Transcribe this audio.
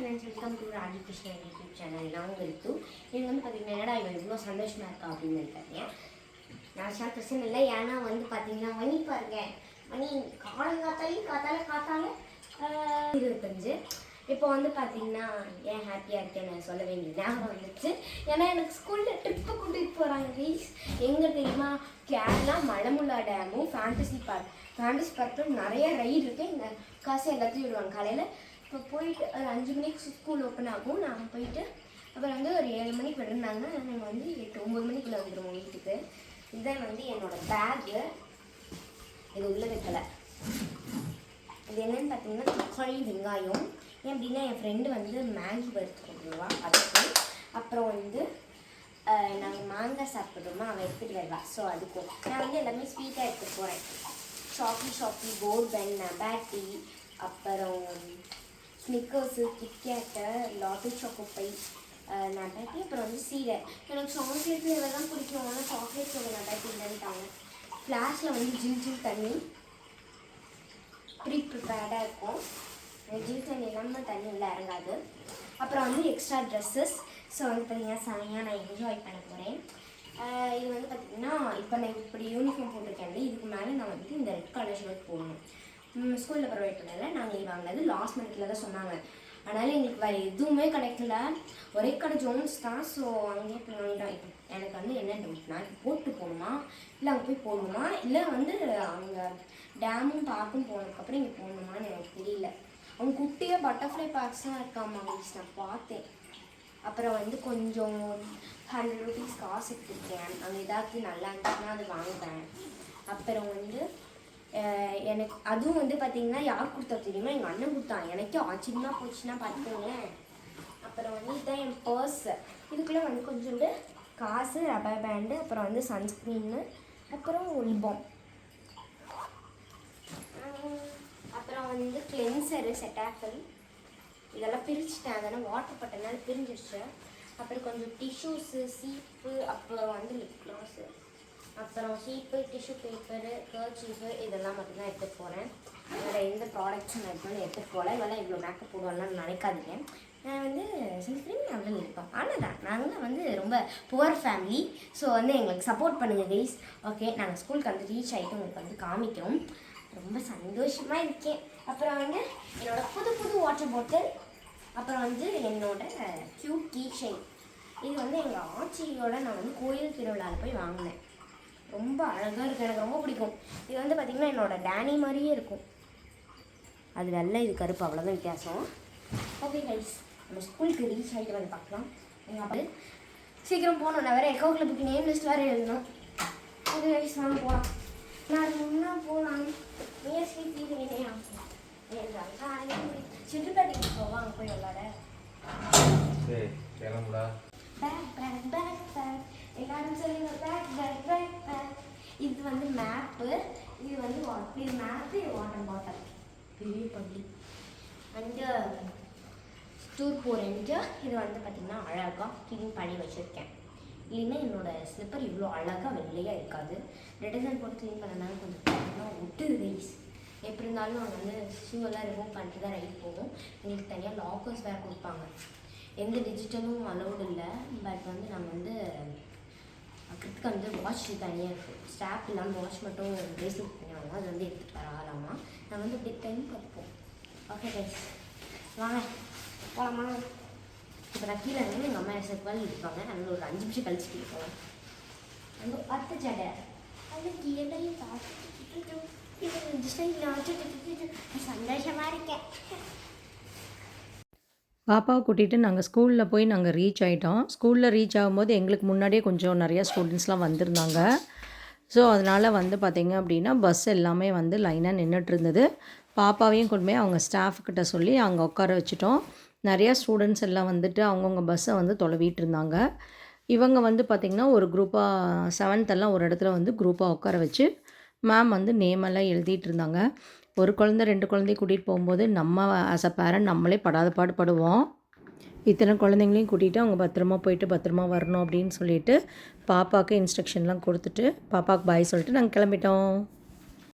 Friends welcome to Raji YouTube channel நான் உங்கள் ரித்து நீங்கள் வந்து பார்த்தீங்கன்னா இவன் இவ்வளோ சந்தோஷமாக இருக்கா அப்படின்னு நினைக்காதீங்க நான் சார் பிரச்சனை இல்லை ஏன்னா வந்து பார்த்தீங்கன்னா மணி பாருங்க. மணி காலங்காத்தாலே காத்தால காத்தால ஆஹ், இருபத்தஞ்சு. இப்போ வந்து பார்த்தீங்கன்னா ஏன் ஹாப்பியாக இருக்கேன் நான் சொல்ல வேண்டிய ஞாபகம் வந்துச்சு ஏன்னா எனக்கு ஸ்கூலில் ட்ரிப்பு கூட்டிகிட்டு போகிறாங்க ப்ளீஸ் எங்கே தெரியுமா? கேரளா மலமுல்லா டேமும் ஃபேண்டசி பார்க் ஃபேண்டசி பார்க்கில் நிறைய ரைடு இருக்குது இந்த காசு எல்லாத்தையும் விடுவாங்க. காலையில் இப்போ போயிட்டு ஒரு அஞ்சு மணிக்கு ஸ்கூல் ஓப்பன் ஆகும். நாங்கள் போயிட்டு அப்புறம் வந்து ஒரு ஏழு மணிக்கு விடுறாங்க நாங்கள் வந்து எட்டு ஒம்பது மணிக்குள்ளே வந்துடுவோம் வீட்டுக்கு. இதுதான் வந்து என்னோட பேக்கு இது உள்ள வைக்கலை. இது என்னன்னு பார்த்தீங்கன்னா தக்காளி வெங்காயம். ஏன் அப்படின்னா என் ஃப்ரெண்டு வந்து மேகி வறுத்து கொண்டுருவா அதுக்கு. அப்புறம் வந்து நாங்கள் மாங்காய் சாப்பிட்றோமா அவன் எடுத்துகிட்டு வருவா. ஸோ அதுக்கும். நான் வந்து எல்லாமே ஸ்வீட்டாக எடுத்துகிட்டு போகிறேன் ஷாப்பி ஷாப்பி போர்பன் நபாட்டி அப்புறம் Snickers KitKat Lotte choco pie Nabati அப்புறம் வந்து சீடை. எனக்கு சாக்லேட் தான் பிடிக்கும்? ஆனால் சாக்லேட் சொல்ல நபாட்டி இல்லைன்ட்டாங்க ஃப்ளாஷில் வந்து ஜில் ஜில் தண்ணி. ப்ரீ ப்ரிப்பேர்டாக இருக்கும். ஜில் தண்ணி இல்லாமல் தண்ணி உள்ளே இறங்காது. அப்புறம் வந்து எக்ஸ்ட்ரா ட்ரெஸ்ஸஸ் ஸோ வந்து பார்த்திங்கன்னா செமையாக நான் என்ஜாய் பண்ண போகிறேன் இது வந்து பார்த்திங்கன்னா இப்போ நான் இப்படி யூனிஃபார்ம் போட்டிருக்கேன் இதுக்கு மேலே நான் வந்து இந்த ரெட் கலர் ஷர்ட் போடணும். ஸ்கூலில் ப்ரொவைட் பண்ணல நாங்கள் லீவ் வாங்கினது லாஸ்ட் மினிட்ல தான் சொன்னாங்க. அதனால் எங்களுக்கு வேறு எதுவுமே கிடைக்கல. ஒரே கடை ஜோன்ஸ் தான் ஸோ அங்கேயே போய் இப்போ எனக்கு வந்து என்ன டவுட்னா இப்போ போட்டு போகணுமா? இல்லை அங்கே போய் போகணுமா இல்லை வந்து அங்கே டேமும் பார்க்கும் போனதுக்கப்புறம் இங்கே போகணுமான்னு எனக்கு தெரியல. அவங்க குட்டியாக பட்டர்ஃப்ளை பார்க்ஸ் இருக்காமா மீன்ஸ் நான் பார்த்தேன். அப்புறம் வந்து கொஞ்சம் ஹண்ட்ரட் ருபீஸ் காசு எடுத்துருக்கேன் அங்கே ஏதாச்சும் நல்லா இருந்துச்சுன்னா அது வாங்குவேன் அப்புறம் வந்து எனக்கு அதுவும் வந்து பார்த்தீங்கன்னா யார் கொடுத்தா தெரியுமா? எங்கள் அண்ணன் கொடுத்தான். எனக்கே ஆச்சரியமாக போச்சுன்னா பார்த்துக்கோங்களேன் அப்புறம் வந்து இதுதான் என் பர்ஸ் இதுக்குள்ளே வந்து கொஞ்சோண்டு காசு ரப்பர் பேண்டு அப்புறம் வந்து சன்ஸ்க்ரீனு அப்புறம் உல்பம் அப்புறம் வந்து கிளென்சரு செட்டாக்கல் இதெல்லாம் பிரிச்சுட்டேன். அதெல்லாம் வாட்டர் பட்டனால பிரிஞ்சிருச்சு. அப்புறம் கொஞ்சம் டிஷ்யூஸு சீப்பு அப்புறம் வந்து லிப் க்ளாஸு அப்புறம் சீப்பு டிஷ்யூ பேப்பரு கர்ச்சீஃபு இதெல்லாம் மட்டும்தான் எடுத்துகிட்டு போகிறேன் வேறு எந்த ப்ராடக்ட்ஸும் நான் எடுத்து எடுத்துகிட்டு போகல. இவெல்லாம் இவ்வளோ மேக்கப் போடுவாங்கன்னு நினைக்காதீங்க. நான் வந்து சன்ஸ்கிரீன் நாங்களும் இருப்போம் ஆனால் தான். நாங்கள் வந்து ரொம்ப புவர் ஃபேமிலி ஸோ வந்து எங்களுக்கு சப்போர்ட் பண்ணுங்கள் கைஸ் ஓகே நாங்கள் ஸ்கூலுக்கு வந்து ரீச் ஆகிட்டு உங்களுக்கு வந்து காமிக்கிறோம். ரொம்ப சந்தோஷமாக இருக்கேன். அப்புறம் வந்து என்னோடய புது புது வாட்டர் பாட்டில் அப்புறம் வந்து என்னோடய க்யூட் கீ செயின் இது வந்து எங்கள் ஆட்சியோட நான் வந்து கோயில் திருவிழாவில் போய் வாங்கினேன். ரொம்ப அழகாக இருக்குது எனக்கு ரொம்ப பிடிக்கும். இது வந்து பார்த்திங்கன்னா என்னோட டேனி மாதிரியே இருக்கும். அது வெள்ளை இது கருப்பு அவ்வளோதான் வித்தியாசம். ஓகே கைஸ் நம்ம ஸ்கூலுக்கு ரீச் ஆகிட்டு வந்து பார்க்கலாம். எங்கள் அப்பா சீக்கிரம் போகணும். நான் வேறு எக்கோ கிளப்புக்கு நேம் லிஸ்ட் வேறு எழுதணும். ஓகே கைஸ் வாங்க போகலாம் நான் முன்னா போகலாம் முயற்சி தீவினையா சிட்டுப்பேட்டைக்கு போவாங்க போய் விளாட சரி கிளம்புடா. பேக் பேக் பேக் பேக் எல்லாரும் சொல்லுங்க பேக் பேக் பேக் இது வந்து மேப்பு இது வந்து இது மேப்பு இது வாட்டர் பாட்டில் பெரிய பள்ளி வந்து டூர் போகிறேன்ட்டு இது வந்து பார்த்திங்கன்னா அழகாக க்ளீன் பண்ணி வச்சுருக்கேன். இல்லைன்னா என்னோட ஸ்லிப்பர் இவ்வளோ அழகாக வெள்ளையாக இருக்காது. டிடர்ஜென்ட் போட்டு க்ளீன் பண்ணனால கொஞ்சம் பார்த்தீங்கன்னா ஒட்டுது ரைஸ் எப்படி இருந்தாலும் நாங்கள் வந்து ஷூ எல்லாம் ரிமூவ் பண்ணிட்டு தான் ரைட் போவோம் எங்களுக்கு தனியாக லாக்கர்ஸ் வேறு கொடுப்பாங்க. எந்த டிஜிட்டலும் அலௌடு இல்லை. பட் வந்து நாங்கள் வந்து இதுக்கு வந்து வாட்ச் தனியாக இருக்குது ஸ்டாப் இல்லாமல் வாட்ச் மட்டும் பிரேஸ்லெட் பண்ணியாங்க அது வந்து எடுத்துகிட்டு வர ஆளாமா நாங்கள் வந்து இப்படி டைம் பார்ப்போம் ஓகே கைஸ் வாங்க போகலாமா இப்போ நான் கீழே இருந்து எங்கள் அம்மா செப்பால் இருப்பாங்க நாங்கள் ஒரு அஞ்சு நிமிஷம் கழிச்சு கேட்போம் அந்த பத்து ஜடை அது கீழே சந்தோஷமாக இருக்கேன் பாப்பாவை கூட்டிகிட்டு நாங்கள் ஸ்கூலில் போய் நாங்கள் ரீச் ஆகிட்டோம் ஸ்கூலில் ரீச் ஆகும்போது எங்களுக்கு முன்னாடியே கொஞ்சம் நிறையா ஸ்டூடெண்ட்ஸ்லாம் வந்திருந்தாங்க. ஸோ அதனால் வந்து பார்த்திங்க அப்படின்னா பஸ் எல்லாமே வந்து லைனாக நின்றுட்டு இருந்தது. பாப்பாவையும் கொண்டு போய் அவங்க ஸ்டாஃப்கிட்ட சொல்லி அங்கே உட்கார வச்சுட்டோம். நிறையா ஸ்டூடெண்ட்ஸ் எல்லாம் வந்துட்டு அவங்கவுங்க பஸ்ஸை வந்து தொலைவிட்டு இருந்தாங்க. இவங்க வந்து பார்த்திங்கன்னா ஒரு குரூப்பாக செவன்த்தெல்லாம் ஒரு இடத்துல வந்து குரூப்பாக உட்கார வச்சு மேம் வந்து நேமெல்லாம் எழுதிட்டு இருந்தாங்க. ஒரு குழந்தை ரெண்டு குழந்தைய கூட்டிகிட்டு போகும்போது நம்ம ஆஸ் அ பேரண்ட் நம்மளே படாத பாடு படுவோம். இத்தனை குழந்தைங்களையும் கூட்டிகிட்டு அவங்க பத்திரமா போயிட்டு பத்திரமா வரணும் அப்படின்னு சொல்லிட்டு பாப்பாவுக்கு இன்ஸ்ட்ரக்ஷன்லாம் கொடுத்துட்டு பாப்பாவுக்கு பாய் சொல்லிட்டு நாங்கள் கிளம்பிட்டோம்.